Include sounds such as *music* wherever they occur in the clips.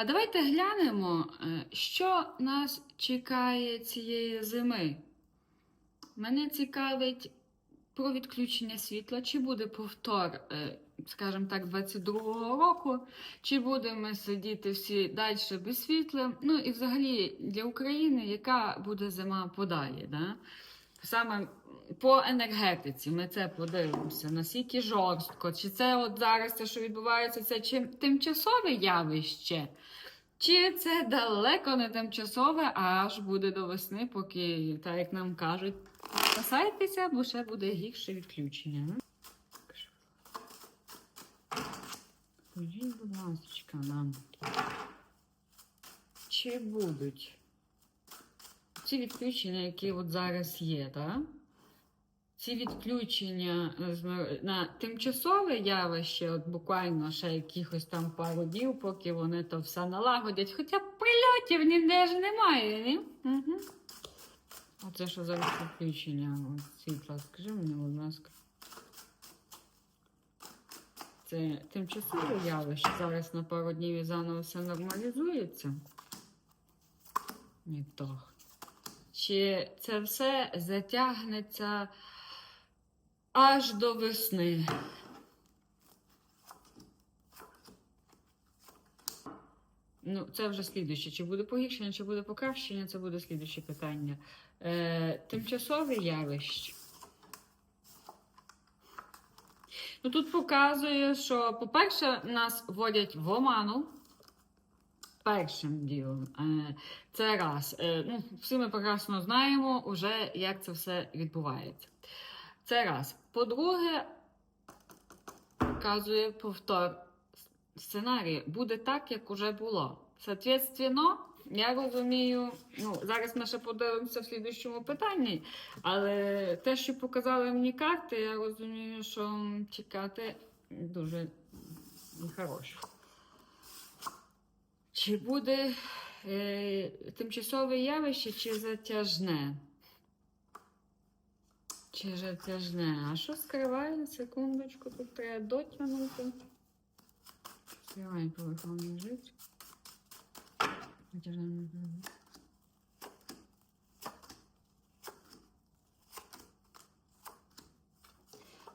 А давайте глянемо, е, що нас чекає цієї зими. Мене цікавить про відключення світла, чи буде повтор, е, скажімо так, 22-го року, чи будемо сидіти всі далі без світла. Ну і взагалі для України, яка буде зима подалі. Да? Саме по енергетиці ми це подивимося, наскільки жорстко, чи це от зараз те, що відбувається, це чи тимчасове явище, чи це далеко не тимчасове, а аж буде до весни, поки, так як нам кажуть, спасайтеся, бо ще буде гірше відключення. Скажіть, будь ласка, нам, чи будуть ці відключення, які от зараз є, так? Ці відключення е, на тимчасове явище, от буквально ще якихось там пару днів, поки вони то все налагодять. Хоча прильотів ніде ж немає, ні? Угу. Оце що за відключення світла? Скажи мені, будь ласка. Це тимчасове явище. Зараз на пару днів і заново все нормалізується. Ні, то. Чи це все затягнеться аж до весни? Ну, це вже слідуще. Чи буде погіршення, чи буде покращення, це буде слідуще питання. Е, тимчасове явище. Ну, тут показує, що, по-перше, нас вводять в оману. Першим ділом. Е, Це раз. Е, Ну, всі ми прекрасно знаємо, уже, як це все відбувається. Це раз. По-друге, показує повтор сценарію. Буде так, як уже було. Соответственно, я розумію, ну, зараз ми ще подивимося в слідущому питанні, але те, що показали мені карти, я розумію, що чекати дуже нехорошо. Чи буде е, тимчасове явище, чи затяжне? Чи затяжне? А що скриває? Секундочку, тут треба дотягнути. Скриває по лежить. жить. Затяжне.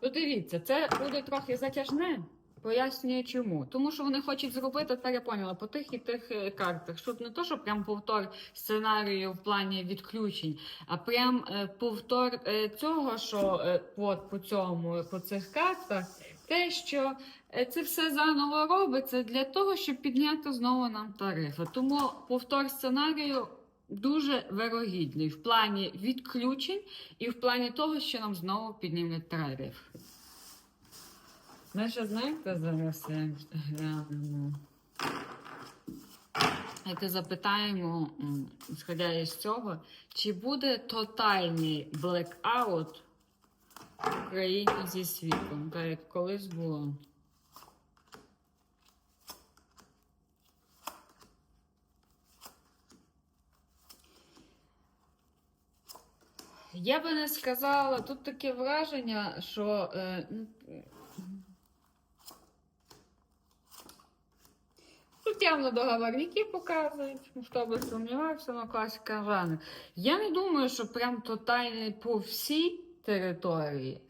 Ну, дивіться, це буде трохи затяжне. Пояснюю чому. Тому що вони хочуть зробити, тепер я поняла, по тих і тих е, картах. Щоб не то, що прям повтор сценарію в плані відключень, а прям е, повтор е, цього, що от по цьому, по цих картах, те, що це все заново робиться для того, щоб підняти знову нам тарифи. Тому повтор сценарію. Дуже вирогідний в плані відключень і в плані того, що нам знову піднімуть тариф. Ми ще знаєте зараз глянемо. Як запитаємо, м, сходя із цього, чи буде тотальний блекаут в Україні зі світлом, так як колись було. Я би не сказала, тут таке враження, що е, ну, явно договорники показують, хто би сумнівався, ну класика жанру. Я не думаю, що прям тотальний по всій території,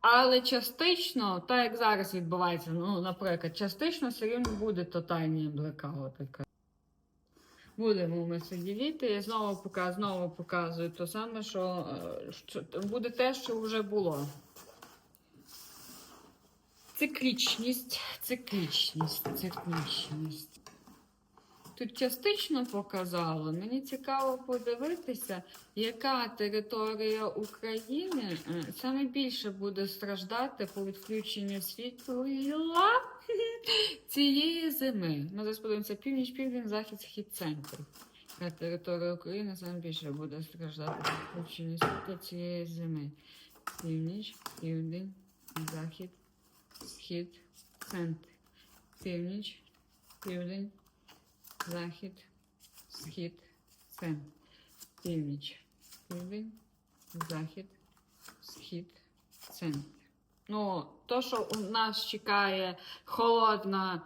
але частично, так як зараз відбувається, ну, наприклад, частично все рівно буде тотальний блекаут. Будемо ми сидіти і знову показую, знову показую те саме, що, е, що буде те, що вже було. Циклічність, циклічність, циклічність. Тут частично показало. Мені цікаво подивитися, яка територія України е, саме більше буде страждати по відключенню світла *laughs* цієї зими. Ми зараз подивимося північ, південь, захід, схід, центр. Яка територія України саме більше буде страждати по відключенню світла цієї зими. Північ, південь, захід, схід, центр. Північ, південь, захід, схід, центр. Північ, південь, захід, схід, центр. Ну, то, що у нас чекає холодна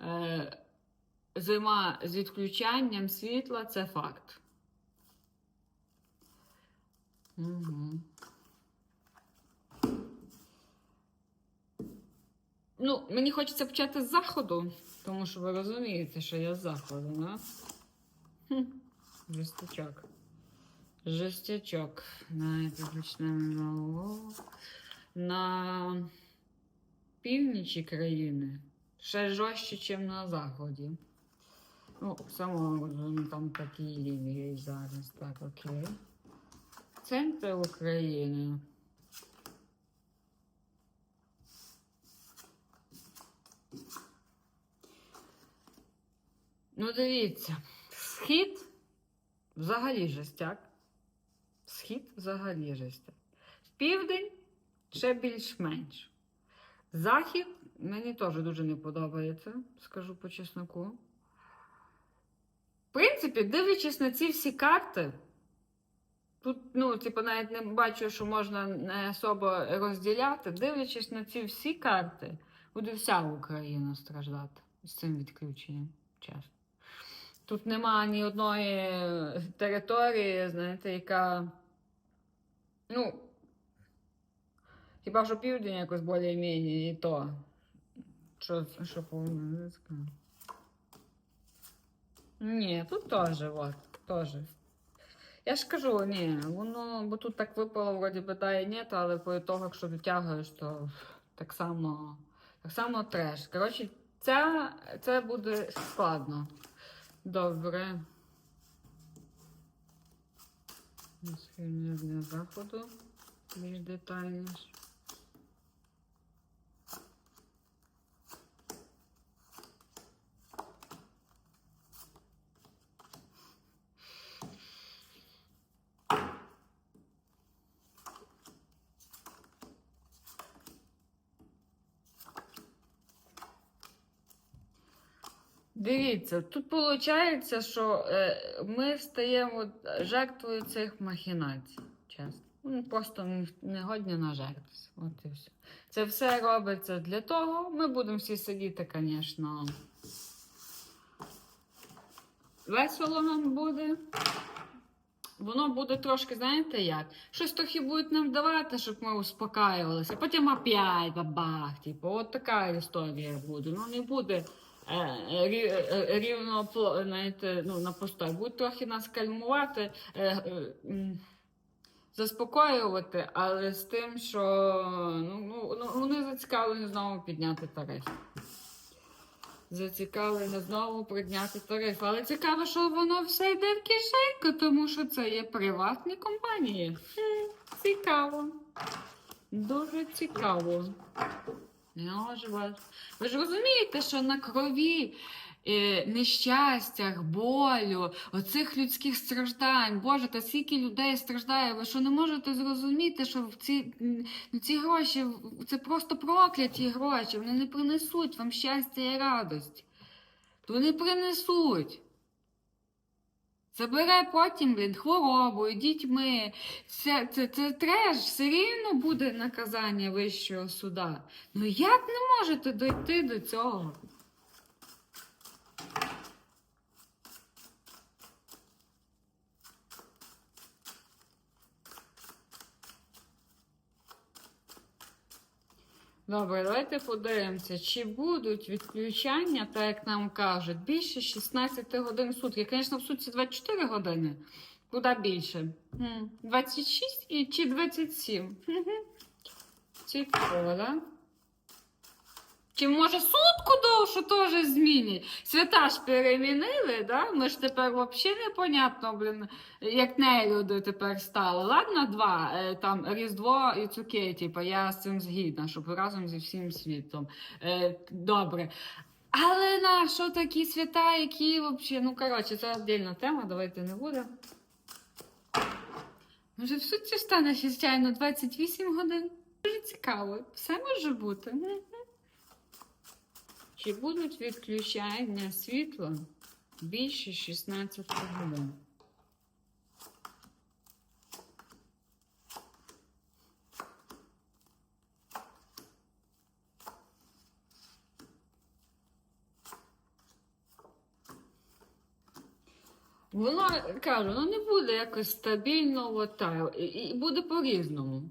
е, зима з відключанням світла це факт. Угу. Ну, мені хочеться почати з заходу, тому що ви розумієте, що я з заходу, да? Хм. Жестячок. Жестячок. Знаєте, почнемо на північі країни ще жорстче, ніж на заході. Ну, само там такі лінії зараз, так, окей. Центр України. Ну, дивіться, схід взагалі жестяк. Схід взагалі жестяк. Південь ще більш-менш. Захід мені теж дуже не подобається, скажу по чесноку. В принципі, дивлячись на ці всі карти, тут, ну, типу, навіть не бачу, що можна не особо розділяти. Дивлячись на ці всі карти, буде вся Україна страждати з цим відключенням, чесно. Тут нема ні одної території, знаєте, яка. Ну, хіба що південь якось більш-менш і то. Що, що повинно? Ні, тут теж, от, теж. Я ж кажу, ні, воно, бо тут так випало, вроді би, да і ні, але по того, якщо дотягуєш, то так само, так само треш. Коротше, це, це буде складно. Добре. Схильня для заходу. Більш детальніше. Дивіться, тут виходить, що е, ми стаємо жертвою цих махінацій. Чесно. Ну, просто не- годні на. От і все. Це все робиться для того. Ми будемо всі сидіти, звісно. Весело нам буде. Воно буде трошки, знаєте як? Щось трохи будуть нам давати, щоб ми успокаювалися. Потім опять бабах. Типу, от така історія буде. Ну не буде рівно пло- знаєте, ну, на постой. Будуть трохи нас кальмувати, е, е, заспокоювати, але з тим, що ну, ну, ну, вони зацікавлені знову підняти тариф. Зацікавлені знову підняти тариф. Але цікаво, що воно все йде в кишеньку, тому що це є приватні компанії. Цікаво. Дуже цікаво. Вас. Ви ж розумієте, що на крові, е, нещастях, болю, оцих людських страждань, Боже, та скільки людей страждає, ви що не можете зрозуміти, що ці, ну, ці гроші це просто прокляті гроші, вони не принесуть вам щастя і радость. То не принесуть. Забере потім, блін, хворобою, дітьми. Це, це, це треш, все рівно буде наказання Вищого суда. Ну як не можете дойти до цього? Добре, давайте подивимося, чи будуть відключання, так як нам кажуть, більше 16 годин в сутки. Звісно, в сутці 24 години. Куди більше? 26 і чи 27? Мгм. Цікаво, да? Чи може сутку довше теж змінять? Свята ж перемінили, да? Ми ж тепер взагалі непонятно, блін, як не люди тепер стали. Ладно, два, е, там Різдво і Цукей, типу, я з цим згідна, щоб разом зі всім світом. Е, добре. Але на що такі свята, які взагалі, ну коротше, це віддільна тема, давайте не будемо. Може, в суті стане звичайно 28 годин. Дуже цікаво, все може бути. Чи будуть відключання світла більше 16 годин? Воно кажу, воно не буде якось стабільно, от так, і буде по-різному.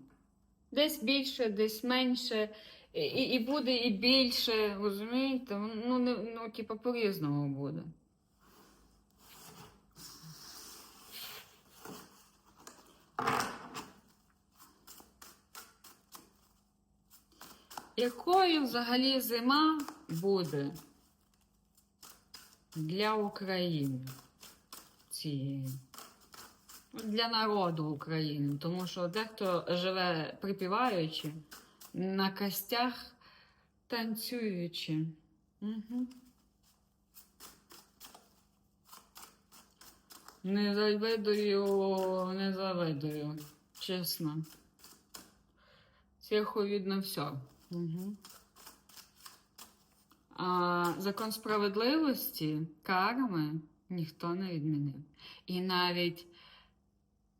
Десь більше, десь менше, і, і буде і більше, розумієте? Ну, не, ну типу, по-різному буде. Якою взагалі зима буде для України цієї? Для народу України, тому що дехто живе припіваючи, на костях танцюючи. Угу. Не завидую, не завидую, чесно. Сверху видно все. Угу. А, закон справедливості, карми ніхто не відмінив. І навіть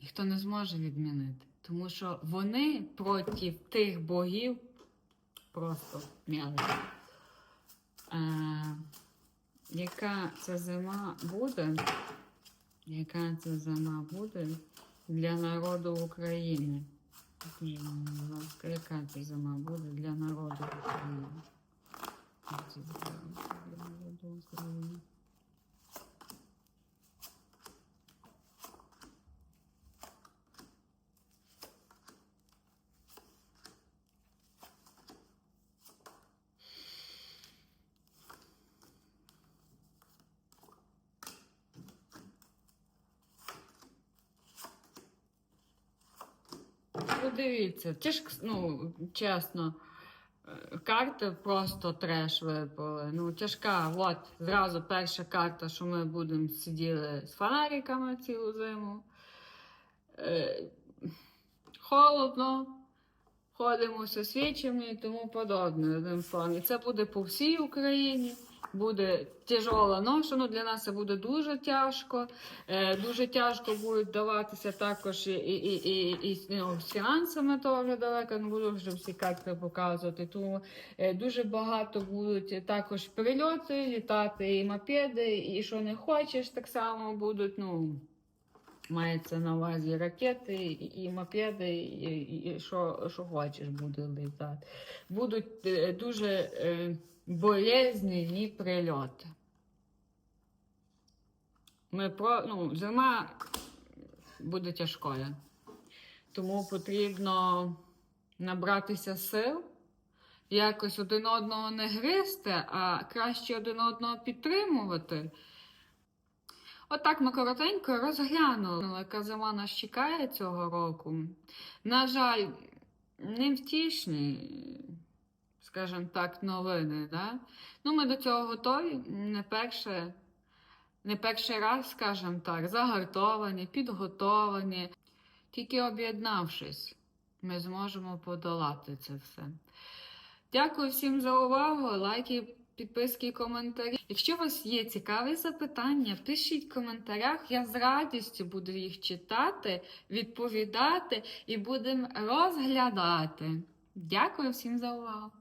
ніхто не зможе відмінити. Тому що вони проти тих богів просто м'яли. А, яка це зима буде? Яка це зима буде для народу України? Ласка, яка це зима буде для народу України? Для народу України? Подивіться, тяжко, ну, чесно, е, карти просто треш випали. Ну, тяжка, от, зразу перша карта, що ми будемо сиділи з фонариками цілу зиму. Е, холодно, ходимо зі свічами і тому подобне. Один. І це буде по всій Україні. Буде тяжола ноша, ну для нас це буде дуже тяжко. Е, дуже тяжко буде даватися також і, і, і, і, ну, з фінансами теж далеко, не буду вже всі карти показувати. Тому е, дуже багато будуть також прильоти, літати і мопеди, і що не хочеш, так само будуть. ну, Мається на увазі ракети, і, і мопеди, і, і що, що хочеш буде літати. Будуть е, дуже е, болезнені прильоти. Ми про, ну, зима буде тяжкою. Тому потрібно набратися сил, якось один одного не гризти, а краще один одного підтримувати. Отак ми коротенько розглянули, яка зима нас чекає цього року. На жаль, невтішні, скажімо так, новини. Да? Ну, ми до цього готові. Не перше, не перший раз, скажімо так, загартовані, підготовані. Тільки об'єднавшись, ми зможемо подолати це все. Дякую всім за увагу. Лайки, підписки, коментарі. Якщо у вас є цікаві запитання, пишіть в коментарях. Я з радістю буду їх читати, відповідати і будемо розглядати. Дякую всім за увагу!